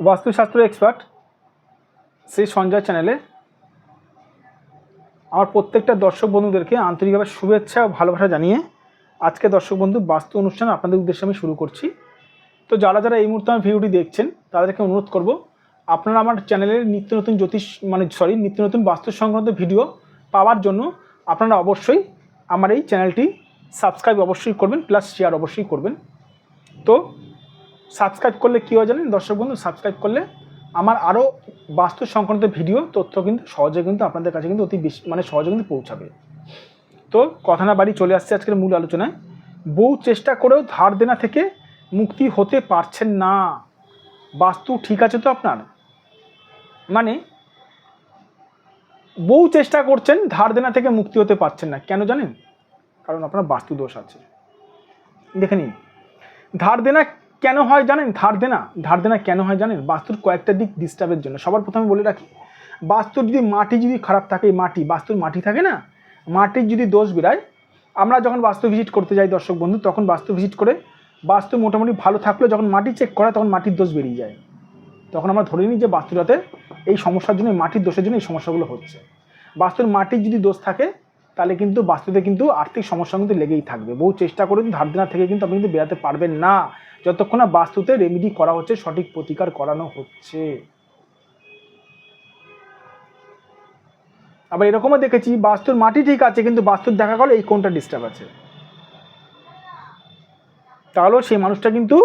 বাস্তুশাস্ত্র এক্সপার্ট সেই সঞ্জয় চ্যানেলে আমার প্রত্যেকটা দর্শক বন্ধুদেরকে আন্তরিকভাবে শুভেচ্ছা ও ভালোবাসা জানিয়ে আজকে দর্শক বন্ধু বাস্তু অনুষ্ঠান আপনাদের উদ্দেশ্যে আমি শুরু করছি। তো যারা যারা এই মুহূর্তে আমার ভিডিওটি দেখছেন, তাদেরকে অনুরোধ করব, আপনারা আমার চ্যানেলের নিত্য নতুন জ্যোতিষ মানে সরি নিত্য নতুন বাস্তু সংক্রান্ত ভিডিও পাওয়ার জন্য আপনারা অবশ্যই আমার এই চ্যানেলটি সাবস্ক্রাইব অবশ্যই করবেন প্লাস শেয়ার অবশ্যই করবেন। তো সাবস্ক্রাইব করলে কী হয় জানেন? দর্শক বন্ধু, সাবস্ক্রাইব করলে আমার আরও বাস্তু সংক্রান্ত ভিডিও, তথ্য কিন্তু সহজে কিন্তু আপনাদের কাছে কিন্তু অতি বেশি মানে সহজে কিন্তু পৌঁছাবে। তো কথা না বাড়ি চলে আসছে আজকের মূল আলোচনায়। বউ চেষ্টা করেও ধার দেনা থেকে মুক্তি হতে পারছেন না। বাস্তু ঠিক আছে তো আপনার? মানে বউ চেষ্টা করছেন, ধার দেনা থেকে মুক্তি হতে পারছেন না। কেন জানেন? কারণ আপনার বাস্তু দোষ আছে। দেখে নিন। ধার দেনা কেন হয় জানেন? ধার দেনা। ধার দেনা কেন হয় জানেন? বাস্তুর কয়েকটা দিক ডিস্টার্বের জন্য। সবার প্রথমে বলে রাখি, বাস্তুর যদি মাটি যদি খারাপ থাকে মাটি, বাস্তুর মাটি থাকে না? মাটির যদি দোষ বেরায়, আমরা যখন বাস্তু ভিজিট করতে যাই দর্শক বন্ধু, তখন বাস্তু ভিজিট করে, বাস্তু মোটামুটি ভালো থাকলেও যখন মাটি চেক করা তখন মাটির দোষ বেরিয়ে যায়। তখন আমরা ধরে নিই যে বাস্তুটাতে এই সমস্যার জন্য মাটির দোষের জন্য এই সমস্যাগুলো হচ্ছে। বাস্তুর মাটির যদি দোষ থাকে, তাহলে কিন্তু বাস্তুতে কিন্তু আর্থিক সমস্যা কিন্তু লেগেই থাকবে। বহু চেষ্টা করে ধার দেনা থেকে কিন্তু আপনি কিন্তু বেরাতে পারবেন না। যতক্ষণ না বাস্তুতে রেমিডি করা হচ্ছে, সঠিক প্রতিকার করানো হচ্ছে। আবার এরকমও দেখেছি, বাস্তুর মাটি ঠিক আছে, কিন্তু বাস্তুর দেখা গেল এই কোনটা ডিস্টার্ব আছে। তাহলেও সেই মানুষটা কিন্তু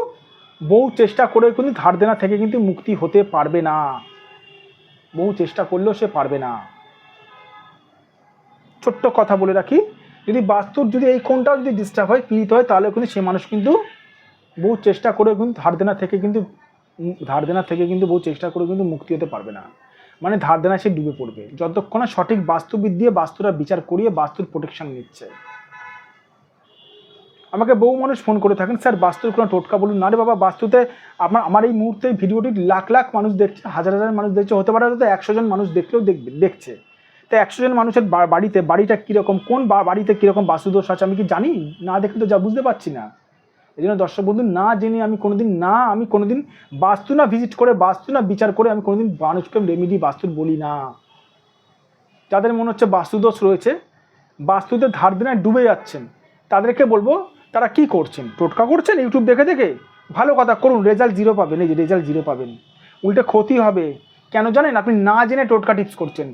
বহু চেষ্টা করে কিন্তু ধার দেনা থেকে কিন্তু মুক্তি হতে পারবে না। বহু চেষ্টা করলেও সে পারবে না। ছোট্ট কথা বলে রাখি, যদি বাস্তুর যদি এই কোনটাও যদি ডিস্টার্ব হয়, পীড়িত হয় তাহলে কিন্তু সে মানুষ কিন্তু বহু চেষ্টা করে কিন্তু ধার দেনা থেকে কিন্তু ধার দেনা থেকে কিন্তু বহু চেষ্টা করে কিন্তু মুক্তি হতে পারবে না। মানে ধার দেনা সে ডুবে পড়বে। যতক্ষণ না সঠিক বাস্তুবিদ দিয়ে বাস্তুরা বিচার করিয়ে বাস্তুর প্রোটেকশন নিচ্ছে। আমাকে বহু মানুষ ফোন করে থাকেন, স্যার, বাস্তুর কোনো টোটকা বলুন। না রে বাবা, বাস্তুতে আমার আমার এই মুহূর্তে ভিডিওটি লাখ লাখ মানুষ দেখছে, হাজার হাজার মানুষ দেখছে, হতে পারে হয়তো একশো জন মানুষ দেখলেও দেখবে, দেখছে। তো একশো জন মানুষের বাড়িতে, বাড়িটা কীরকম, কোন বাড়িতে কীরকম বাস্তুদোষ আছে আমি কি জানি? না দেখলে তো যা বুঝতে পারছি না। এই জন্য দর্শক বন্ধু, না জেনে আমি কোনোদিন, না আমি কোনোদিন বাস্তু না ভিজিট করে, বাস্তু না বিচার করে আমি কোনোদিন মানুষকে রেমিডি বাস্তুর বলি না। যাদের মনে হচ্ছে বাস্তুদোষ রয়েছে বাস্তুতে ধার দিনায় ডুবে যাচ্ছেন, তাদেরকে বলব তারা কি করছেন? টোটকা করছেন ইউটিউব দেখে দেখে? ভালো কথা, করুন রেজাল্ট জিরো পাবেন, এই যে রেজাল্ট জিরো পাবেন। উল্টে ক্ষতি হবে। কেন জানেন? আপনি না জেনে টোটকা টিপস করছেন।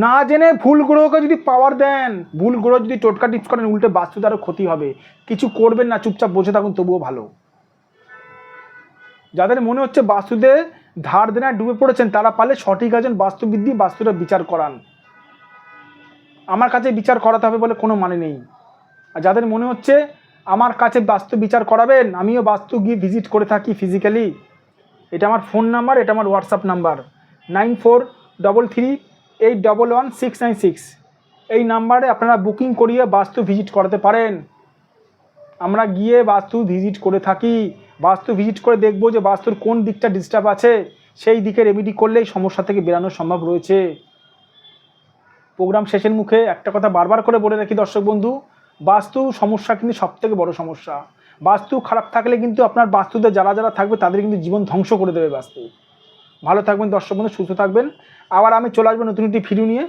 না জেনে ভুল গ্রহকে যদি পাওয়ার দেন, ভুল গ্রহ যদি টোটকা টিপস করেন, উল্টে বাস্তুতে আরও ক্ষতি হবে। কিছু করবেন না, চুপচাপ বসে থাকুন, তবুও ভালো। যাদের মনে হচ্ছে বাস্তুতে ধার দেনায় ডুবে পড়েছেন, তারা পারলে সঠিক আছেন বাস্তুবিদ্যি বাস্তুটা বিচার করান। আমার কাছে বিচার করাতে হবে বলে কোনো মানে নেই। আর যাদের মনে হচ্ছে আমার কাছে বাস্তু বিচার করাবেন, আমিও বাস্তু গিয়ে ভিজিট করে থাকি ফিজিক্যালি এটা আমার ফোন নাম্বার এটা আমার WhatsApp number nine four double three eight double one six nine six এই নাম্বারে আপনারা বুকিং করিয়ে বাস্তু ভিজিট করাতে পারেন। আমরা গিয়ে বাস্তু ভিজিট করে থাকি। বাস্তু ভিজিট করে দেখব যে বাস্তুর কোন দিকটা ডিস্টার্ব আছে। সেই দিকে রেমিডি করলেই সমস্যা থেকে বেরানো সম্ভব রয়েছে। প্রোগ্রাম শেষের মুখে একটা কথা বারবার করে বলে রাখি দর্শক বন্ধু, বাস্তু সমস্যা কিন্তু সব থেকে বড় সমস্যা। বাস্তু খারাপ থাকলে কিন্তু আপনার বাস্তুতে যারা যারা থাকবে তাদের কিন্তু জীবন ধ্বংস করে দেবে বাস্তু। ভালো থাকবেন দর্শক বন্ধু সুস্থ থাকবেন। আবার আমি চলে আসব নতুন একটি ভিডিও নিয়ে।